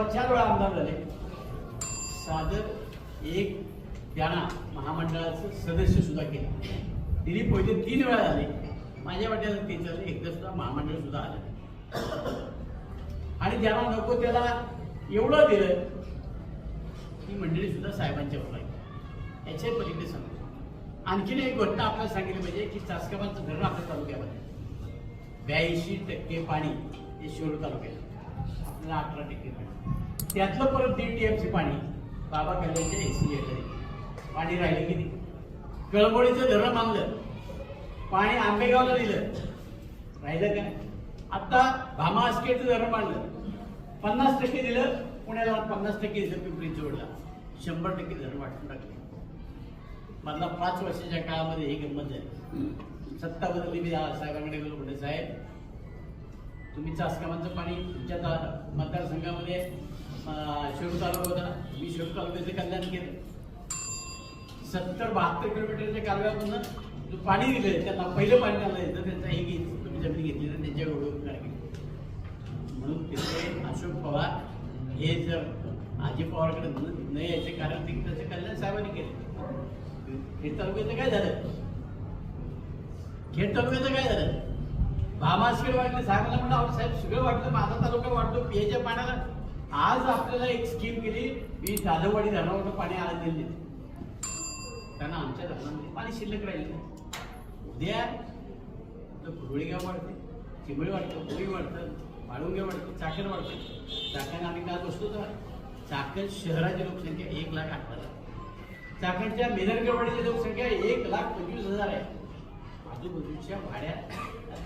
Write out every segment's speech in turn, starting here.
विधानसभा चार वेळा आमदार झाले. सादर एक त्यांना महामंडळाचं सदस्य सुद्धा केलं. तिने पहिले तीन वेळा झाले. माझ्या वाट्याला तीन झाले एकदा सुद्धा महामंडळ सुद्धा आलं आणि ज्याला नको त्याला एवढं दिलं की मंडळी सुद्धा साहेबांच्या वर याचे पलीकडे सांगतो. आणखीन एक घटना आपल्याला सांगितली पाहिजे की चासकाबांचं धरण आपल्या तालुक्यामध्ये ब्याऐंशी टक्के पाणी हे शिरूर तालुक्यात आपल्याला अठरा टक्के पाणी. त्यातलं परत दीड टी एमचे पाणी. बाबा कल्याणच्या एसी पाणी राहिले किती कळंबोडीचं धरण बांधलं. पाणी आंबेगावला दिलं. राहिलं काय आता भामा आस्केटचं धरण बांधलं. पन्नास टक्के दिलं. पुण्याला पन्नास टक्के दिलं. पिंपरी चोडला शंभर टक्के धरण वाटून टाकलं. मधला पाच वर्षाच्या काळामध्ये ही गंमत झाली. सत्ता बदलली मी आ- साहेबांकडे गेलो म्हणजे साहेब तुम्ही चासकामांचं पाणी तुमच्या ता- मतदारसंघामध्ये शेवट चालू तालुका होता. मी शेवट तालुक्याचं कल्याण केलं. सत्तर बहात्तर किलोमीटरच्या कालव्यातून जो पाणी दिलं त्यांना पहिलं पाणी आलं तर त्यांचा हे घेत तुम्ही जमीन घेतली तर त्यांच्या एवढं उपकार म्हणून तिथे अशोक पवार हे जर अजित पवारकडे न यायचे कारण ते त्याचं कल्याण साहेबांनी केलं. खेड तालुक्याचं काय झालं? खेड तालुक्याचं काय झालं? भामासकडे वाटलं साहेबांना म्हणलं अहो साहेब सगळं वाटलं माझा तालुका वाटतो पियाच्या पाण्याला. आज आपल्याला एक स्कीम केली मी जाधववाडी धरणावर पाणी आज दिले त्यांना आमच्या धरणामध्ये पाणी शिल्लक राहिलं उद्या तर भुरळीगाव वाढते चिंबळी वाढतं पुरी वाढतं वाळुंगे वाढतं चाकण वाढतं. चाकण आम्ही काय बसतो तर चाकण शहराची लोकसंख्या एक लाख आठ हजार चाकणच्या मेदरगडवाडीची लोकसंख्या एक लाख पंचवीस हजार आहे. आजूबाजूच्या भाड्या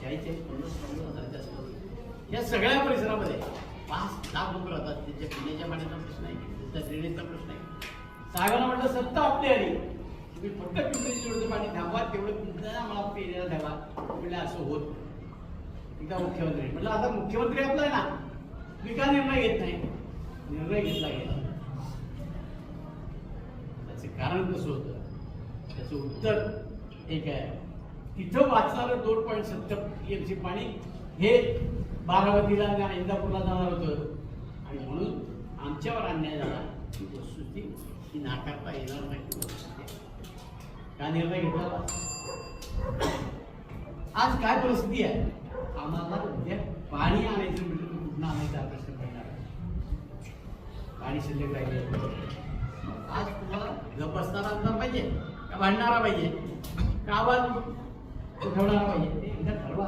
चाळीस पन्नास पन्नास हजाराच्या या सगळ्या परिसरामध्ये पाच लाख लोक राहतात त्यांच्या पिण्याच्या पाण्याचा प्रश्न आहे त्यांचा ड्रेनेजचा प्रश्न आहे. साहेबांना म्हटलं सत्ता आपली आली. तुम्ही फक्त पिंपरी चिंचवडचं पाणी थांबवा तेवढं तुमचं आम्हाला पिण्याला द्यावा. म्हणजे असं होत एकदा मुख्यमंत्री म्हटलं आता मुख्यमंत्री आपला आहे ना तुम्ही का निर्णय घेत नाही. निर्णय घेतला गेला. त्याचं कारण कसं होतं? त्याचं उत्तर एक आहे. तिथं वाचणारं दोन पॉईंट सत्तर पाणी हे बारामतीला आणि इंदापूरला जाणार होतं. आणि म्हणून आमच्यावर अन्याय झाला. ही वस्तुस्थिती ही नाकारता येणार नाही. का निर्णय घेतला? आज काय परिस्थिती आहे? आम्हाला उद्या पाणी आणायचं म्हटलं तर आणायचा प्रश्न पडणार पाणी शिल्लक राहिले आज तुम्हाला गप असणारा पाहिजे का भांडणारा पाहिजे? का आवाज? उठवणारा पाहिजे ते एकदा ठरवा